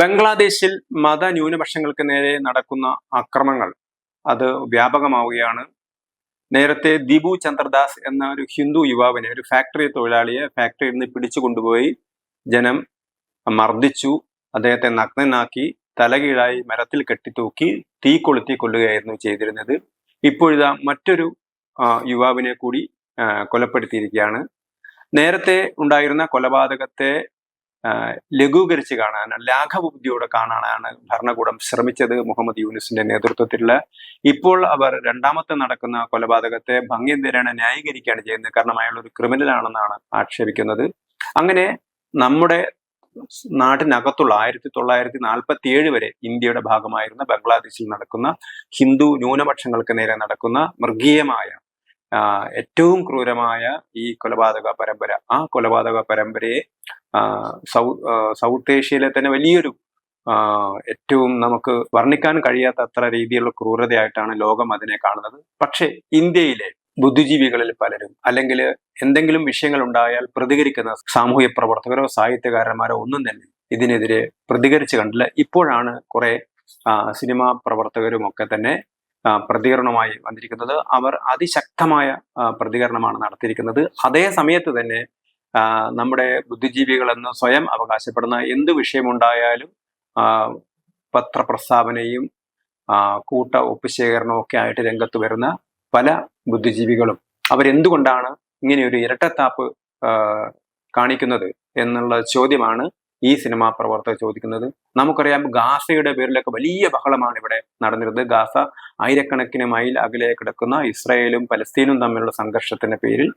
ബംഗ്ലാദേശിൽ മത ന്യൂനപക്ഷങ്ങൾക്ക് നേരെ നടക്കുന്ന അക്രമങ്ങൾ അത് വ്യാപകമാവുകയാണ്. നേരത്തെ ദിബു ചന്ദ്രദാസ് എന്ന ഒരു ഹിന്ദു യുവാവിനെ ഒരു ഫാക്ടറി തൊഴിലാളിയെ ഫാക്ടറിയിൽ നിന്ന് പിടിച്ചു കൊണ്ടുപോയി ജനം മർദ്ദിച്ചു. അദ്ദേഹത്തെ നഗ്നനാക്കി തലകീഴായി മരത്തിൽ കെട്ടിത്തൂക്കി തീ കൊളുത്തി കൊല്ലുകയായിരുന്നു ചെയ്തിരുന്നത്. ഇപ്പോഴിതാ മറ്റൊരു യുവാവിനെ കൂടി കൊലപ്പെടുത്തിയിരിക്കുകയാണ്. നേരത്തെ ഉണ്ടായിരുന്ന കൊലപാതകത്തെ ലഘൂകരിച്ച് കാണാൻ ലാഘവബുദ്ധിയോടെ കാണാനാണ് ഭരണകൂടം ശ്രമിച്ചത് മുഹമ്മദ് യൂനിസിന്റെ നേതൃത്വത്തിലുള്ള. ഇപ്പോൾ അവർ രണ്ടാമത്തെ നടക്കുന്ന കൊലപാതകത്തെ ഭംഗ്യന്തരാണ് ന്യായീകരിക്കുകയാണ് ചെയ്യുന്നത്. കാരണം അയാൾ ഒരു ക്രിമിനൽ ആണെന്നാണ് ആക്ഷേപിക്കുന്നത്. അങ്ങനെ നമ്മുടെ നാട്ടിനകത്തുള്ള ആയിരത്തി തൊള്ളായിരത്തി നാൽപ്പത്തി ഏഴ് വരെ ഇന്ത്യയുടെ ഭാഗമായിരുന്ന ബംഗ്ലാദേശിൽ നടക്കുന്ന ഹിന്ദു ന്യൂനപക്ഷങ്ങൾക്ക് നേരെ നടക്കുന്ന മൃഗീയമായ ഏറ്റവും ക്രൂരമായ ഈ കൊലപാതക പരമ്പര ആ കൊലപാതക പരമ്പരയെ സൗത്ത് ഏഷ്യയിലെ തന്നെ വലിയൊരു ഏറ്റവും നമുക്ക് വർണിക്കാൻ കഴിയാത്ത അത്ര രീതിയിലുള്ള ക്രൂരതയായിട്ടാണ് ലോകം അതിനെ കാണുന്നത്. പക്ഷേ ഇന്ത്യയിലെ ബുദ്ധിജീവികളിൽ പലരും അല്ലെങ്കിൽ എന്തെങ്കിലും വിഷയങ്ങൾ ഉണ്ടായാൽ പ്രതികരിക്കുന്ന സാമൂഹ്യ പ്രവർത്തകരോ സാഹിത്യകാരന്മാരോ ഒന്നും തന്നെ ഇതിനെതിരെ പ്രതികരിച്ചു കണ്ടില്ല. ഇപ്പോഴാണ് കുറെ സിനിമാ പ്രവർത്തകരും ഒക്കെ തന്നെ പ്രതികരണമായി വന്നിരിക്കുന്നത് അവർ അതിശക്തമായ പ്രതികരണമാണ് നടത്തിയിരിക്കുന്നത്. അതേ സമയത്ത് തന്നെ നമ്മുടെ ബുദ്ധിജീവികളെന്ന് സ്വയം അവകാശപ്പെടുന്ന എന്ത് വിഷയമുണ്ടായാലും പത്രപ്രസ്താവനയും കൂട്ട ഒപ്പുശേഖരണവും ഒക്കെ ആയിട്ട് രംഗത്ത് വരുന്ന പല ബുദ്ധിജീവികളും അവരെന്തുകൊണ്ടാണ് ഇങ്ങനെ ഒരു ഇരട്ടത്താപ്പ് കാണിക്കുന്നത് എന്നുള്ള ചോദ്യമാണ് ഈ സിനിമാ പ്രവർത്തകർ ചോദിക്കുന്നത്. നമുക്കറിയാം ഗാസയുടെ പേരിലൊക്കെ വലിയ ബഹളമാണ് ഇവിടെ നടന്നിരുന്നത്. ഗാസ ആയിരക്കണക്കിന് മൈൽ അകലെ കിടക്കുന്ന ഇസ്രായേലും പലസ്തീനും തമ്മിലുള്ള സംഘർഷത്തിന്റെ പേരിൽ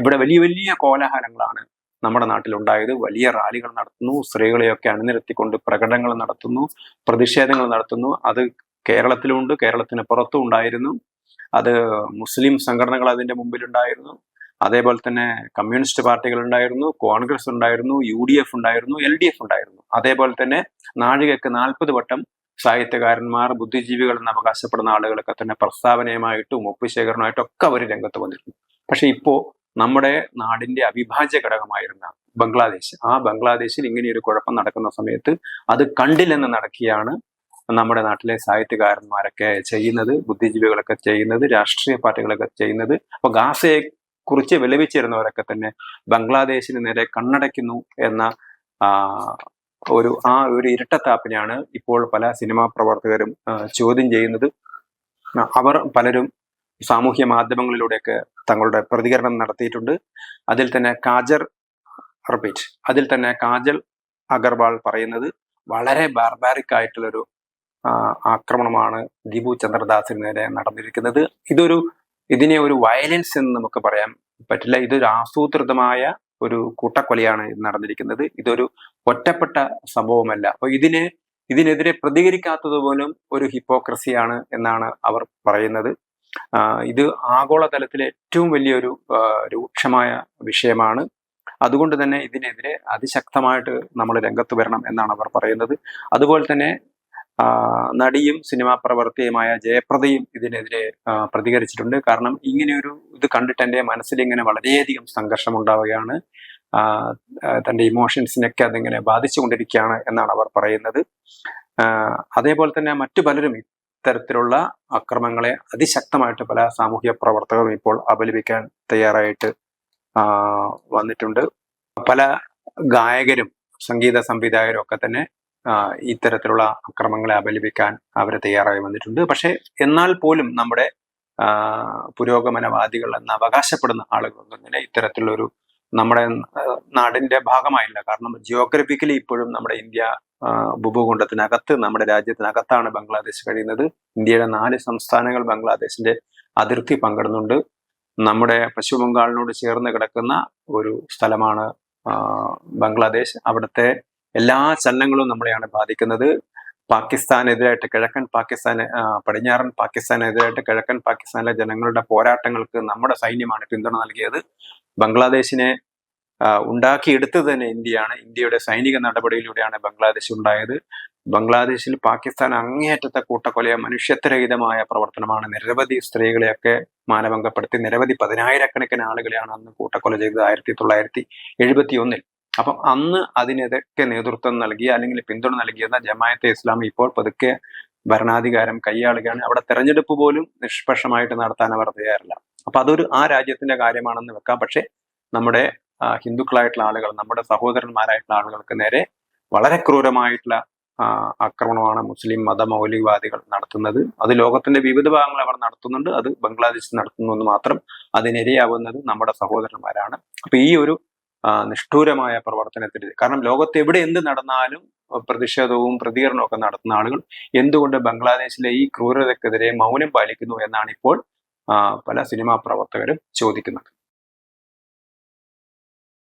ഇവിടെ വലിയ വലിയ കോലാഹലങ്ങളാണ് നമ്മുടെ നാട്ടിലുണ്ടായത്. വലിയ റാലികൾ നടത്തുന്നു. സ്ത്രീകളെയൊക്കെ അണിനിരത്തിക്കൊണ്ട് പ്രകടനങ്ങൾ നടത്തുന്നു. പ്രതിഷേധങ്ങൾ നടത്തുന്നു. അത് കേരളത്തിലുണ്ട്. കേരളത്തിന് പുറത്തും ഉണ്ടായിരുന്നു. അത് മുസ്ലിം സംഘടനകൾ അതിന്റെ മുമ്പിലുണ്ടായിരുന്നു. അതേപോലെ തന്നെ കമ്മ്യൂണിസ്റ്റ് പാർട്ടികൾ ഉണ്ടായിരുന്നു കോൺഗ്രസ് ഉണ്ടായിരുന്നു യു ഡി എഫ് ഉണ്ടായിരുന്നു. എൽ ഡി എഫ് ഉണ്ടായിരുന്നു അതേപോലെ തന്നെ നാഴികക്ക് നാൽപ്പത് വട്ടം സാഹിത്യകാരന്മാർ ബുദ്ധിജീവികൾ എന്ന് അവകാശപ്പെടുന്ന ആളുകളൊക്കെ തന്നെ പ്രസ്താവനയുമായിട്ടും ഒപ്പുശേഖരണമായിട്ടും ഒക്കെ അവർ രംഗത്ത് വന്നിരുന്നു. പക്ഷെ ഇപ്പോ നമ്മുടെ നാടിന്റെ അവിഭാജ്യ ഘടകമായിരുന്ന ബംഗ്ലാദേശ് ആ ബംഗ്ലാദേശിൽ ഇങ്ങനെയൊരു കുഴപ്പം നടക്കുന്ന സമയത്ത് അത് കണ്ടില്ലെന്ന് നടക്കിയാണ് നമ്മുടെ നാട്ടിലെ സാഹിത്യകാരന്മാരൊക്കെ ചെയ്യുന്നത് ബുദ്ധിജീവികളൊക്കെ ചെയ്യുന്നത് രാഷ്ട്രീയ പാർട്ടികളൊക്കെ ചെയ്യുന്നത്. അപ്പൊ ഗാസയെ കുറിച്ച് വിലപിച്ചിരുന്നവരൊക്കെ തന്നെ ബംഗ്ലാദേശിന് നേരെ കണ്ണടയ്ക്കുന്നു എന്ന ഒരു ആ ഒരു ഇരട്ടത്താപ്പിനെയാണ് ഇപ്പോൾ പല സിനിമാ പ്രവർത്തകരും ചോദ്യം ചെയ്യുന്നത്. അവർ പലരും സാമൂഹ്യ മാധ്യമങ്ങളിലൂടെയൊക്കെ തങ്ങളുടെ പ്രതികരണം നടത്തിയിട്ടുണ്ട്. അതിൽ തന്നെ കാജർ റിപ്പീറ്റ് അതിൽ തന്നെ കാജൽ അഗർവാൾ പറയുന്നത് വളരെ ബാർബാറിക് ആയിട്ടുള്ളൊരു ആക്രമണമാണ് ദിബു ചന്ദ്രദാസിന് നേരെ നടന്നിരിക്കുന്നത്. ഇതൊരു ഇതിനെ ഒരു വയലൻസ് എന്ന് നമുക്ക് പറയാൻ പറ്റില്ല. ഇതൊരു ആസൂത്രിതമായ ഒരു കൂട്ടക്കൊലയാണ് നടന്നിരിക്കുന്നത്. ഇതൊരു ഒറ്റപ്പെട്ട സംഭവമല്ല. അപ്പൊ ഇതിന് ഇതിനെതിരെ പ്രതികരിക്കാത്തത് പോലും ഒരു ഹിപ്പോക്രസിയാണ് എന്നാണ് അവർ പറയുന്നത്. ഇത് ആഗോളതലത്തിലെ ഏറ്റവും വലിയൊരു രൂക്ഷമായ വിഷയമാണ്. അതുകൊണ്ട് തന്നെ ഇതിനെതിരെ അതിശക്തമായിട്ട് നമ്മൾ രംഗത്ത് വരണം എന്നാണ് അവർ പറയുന്നത്. അതുപോലെ തന്നെ നടിയും സിനിമാ പ്രവർത്തകയുമായ ജയപ്രദയും ഇതിനെതിരെ പ്രതികരിച്ചിട്ടുണ്ട്. കാരണം ഇങ്ങനെയൊരു ഇത് കണ്ടിട്ട് എന്റെ മനസ്സിൽ ഇങ്ങനെ വളരെയധികം സംഘർഷം ഉണ്ടാവുകയാണ് തന്റെ ഇമോഷൻസിനൊക്കെ അതിങ്ങനെ ബാധിച്ചുകൊണ്ടിരിക്കുകയാണ് എന്നാണ് അവർ പറയുന്നത്. അതേപോലെ തന്നെ മറ്റു പലരും ഇത്തരത്തിലുള്ള അക്രമങ്ങളെ അതിശക്തമായിട്ട് പല സാമൂഹ്യ പ്രവർത്തകരും ഇപ്പോൾ അപലപിക്കാൻ തയ്യാറായിട്ട് വന്നിട്ടുണ്ട്. പല ഗായകരും സംഗീത സംവിധായകരും ഒക്കെ തന്നെ ഇത്തരത്തിലുള്ള അക്രമങ്ങളെ അപലപിക്കാൻ അവർ തയ്യാറായി വന്നിട്ടുണ്ട്. പക്ഷേ എന്നാൽ പോലും നമ്മുടെ പുരോഗമനവാദികൾ എന്ന് അവകാശപ്പെടുന്ന ആളുകളൊന്നും തന്നെ ഇത്തരത്തിലുള്ളൊരു നമ്മുടെ നാടിന്റെ ഭാഗമായില്ല. കാരണം ജിയോഗ്രഫിക്കലി ഇപ്പോഴും നമ്മുടെ ഇന്ത്യ ഉപഭൂഖണ്ഡത്തിനകത്ത് നമ്മുടെ രാജ്യത്തിനകത്താണ് ബംഗ്ലാദേശ് കഴിയുന്നത്. ഇന്ത്യയുടെ നാല് സംസ്ഥാനങ്ങൾ ബംഗ്ലാദേശിന്റെ അതിർത്തി പങ്കിടുന്നുണ്ട്. നമ്മുടെ പശ്ചിമ ബംഗാളിനോട് ചേർന്ന് കിടക്കുന്ന ഒരു സ്ഥലമാണ് ബംഗ്ലാദേശ്. അവിടുത്തെ എല്ലാ ചലനങ്ങളും നമ്മളെയാണ് ബാധിക്കുന്നത്. പാകിസ്ഥാനെതിരായിട്ട് കിഴക്കൻ പാകിസ്ഥാൻ ആ, പടിഞ്ഞാറൻ പാകിസ്ഥാനെതിരായിട്ട് കിഴക്കൻ പാകിസ്ഥാനിലെ ജനങ്ങളുടെ പോരാട്ടങ്ങൾക്ക് നമ്മുടെ സൈന്യമാണ് പിന്തുണ നൽകിയത്. ബംഗ്ലാദേശിനെ ഉണ്ടാക്കിയെടുത്തത് തന്നെ ഇന്ത്യയാണ്. ഇന്ത്യയുടെ സൈനിക നടപടിയിലൂടെയാണ് ബംഗ്ലാദേശ് ഉണ്ടായത്. ബംഗ്ലാദേശിൽ പാകിസ്ഥാൻ അങ്ങേയറ്റത്തെ കൂട്ടക്കൊലയ മനുഷ്യത്വരഹിതമായ പ്രവർത്തനമാണ് നിരവധി സ്ത്രീകളെയൊക്കെ മാനഭംഗപ്പെടുത്തി നിരവധി പതിനായിരക്കണക്കിന് ആളുകളെയാണ് അന്ന് കൂട്ടക്കൊല ചെയ്തത് ആയിരത്തി തൊള്ളായിരത്തി എഴുപത്തി ഒന്നിൽ അപ്പം അന്ന് അതിനെതൊക്കെ നേതൃത്വം നൽകിയ അല്ലെങ്കിൽ പിന്തുണ നൽകിയെന്ന ജമായത്തെ ഇസ്ലാമി ഇപ്പോൾ പതുക്കെ ഭരണാധികാരം കൈയാളുകയാണ്. അവിടെ തെരഞ്ഞെടുപ്പ് പോലും നിഷ്പക്ഷമായിട്ട് നടത്താൻ അവർ തയ്യാറില്ല. അപ്പൊ അതൊരു ആ രാജ്യത്തിന്റെ കാര്യമാണെന്ന് വെക്കാം. പക്ഷെ നമ്മുടെ ഹിന്ദുക്കളായിട്ടുള്ള ആളുകൾ നമ്മുടെ സഹോദരന്മാരായിട്ടുള്ള ആളുകൾക്ക് നേരെ വളരെ ക്രൂരമായിട്ടുള്ള ആക്രമണമാണ് മുസ്ലിം മതമൗലികവാദികൾ നടത്തുന്നത്. അത് ലോകത്തിന്റെ വിവിധ ഭാഗങ്ങൾ അവർ നടത്തുന്നുണ്ട്. അത് ബംഗ്ലാദേശിൽ നടത്തുന്നു എന്ന് മാത്രം അതിനിരയാവുന്നത് നമ്മുടെ സഹോദരന്മാരാണ്. അപ്പൊ ഈ ഒരു നിഷ്ഠൂരമായ പ്രവർത്തനത്തിന് കാരണം ലോകത്ത് എവിടെ എന്ത് നടന്നാലും പ്രതിഷേധവും പ്രതികരണവും ഒക്കെ നടത്തുന്ന ആളുകൾ എന്തുകൊണ്ട് ബംഗ്ലാദേശിലെ ഈ ക്രൂരതക്കെതിരെ മൗനം പാലിക്കുന്നു എന്നാണ് ഇപ്പോൾ പല സിനിമാ പ്രവർത്തകരും ചോദിക്കുന്നത്.